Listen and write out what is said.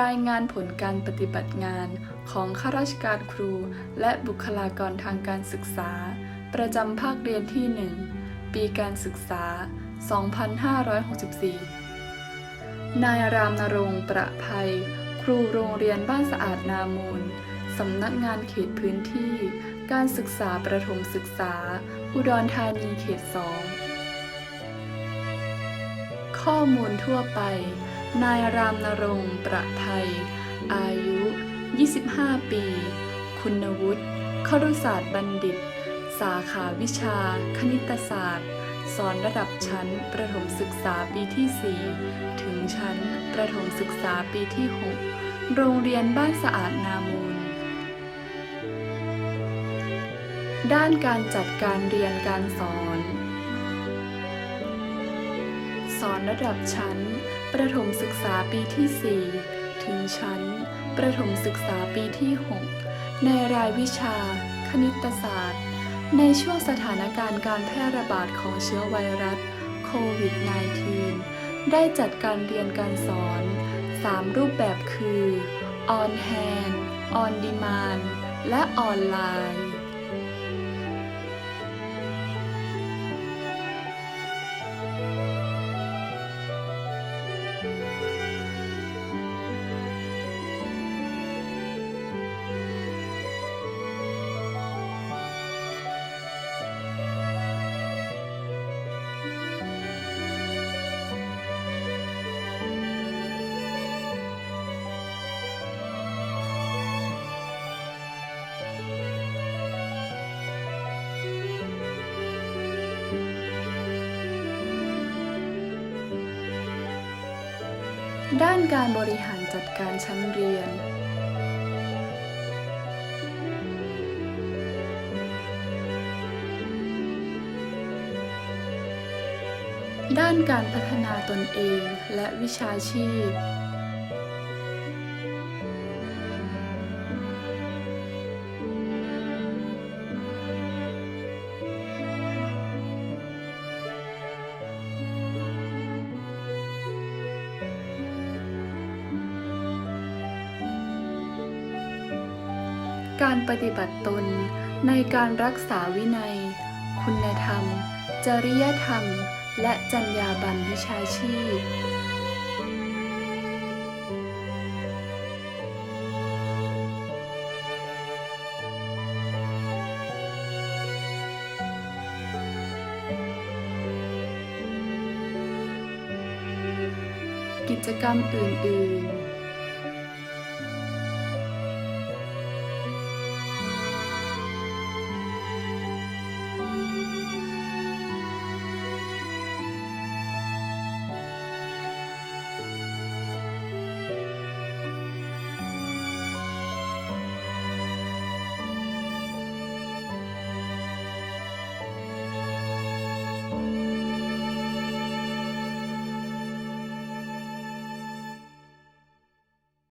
รายงานผลการปฏิบัติงานของข้าราชการครู และบุคลากรทางการศึกษา ประจำภาคเรียนที่ 1 ปีการศึกษา 2564 นายรามนรงประภัย ครูโรงเรียนบ้านสะอาดนามูล สำนักงานเขตพื้นที่ การศึกษาประถมศึกษา อุดรธานีเขต 2 ข้อมูลทั่วไป นายรามนรงประภัยอายุ 25 ปี คุณวุฒิครุศาสตร์บัณฑิต สาขาวิชา คณิตศาสตร์ สอนระดับชั้น ประถมศึกษาปีที่ 4 ถึงชั้น ประถมศึกษาปีที่ 6 โรงเรียนบ้านสะอาดนามูล ด้านการจัดการเรียนการสอน สอนระดับชั้น ประถมศึกษาปีที่ 4 ถึงชั้น ประถมศึกษาปีที่ 6 ในรายวิชา คณิตศาสตร์ ในช่วงสถานการณ์การแพร่ระบาดของเชื้อไวรัสโควิด -19 ได้จัดการเรียนการสอน 3 รูปแบบคือ on hand on demand และออนไลน์ ด้านการบริหารจัดการชั้นเรียน ด้านการพัฒนาตนเองและวิชาชีพ การปฏิบัติตนในการรักษาวินัย คุณธรรม จริยธรรม และจรรยาบรรณวิชาชีพกิจกรรมอื่น ๆ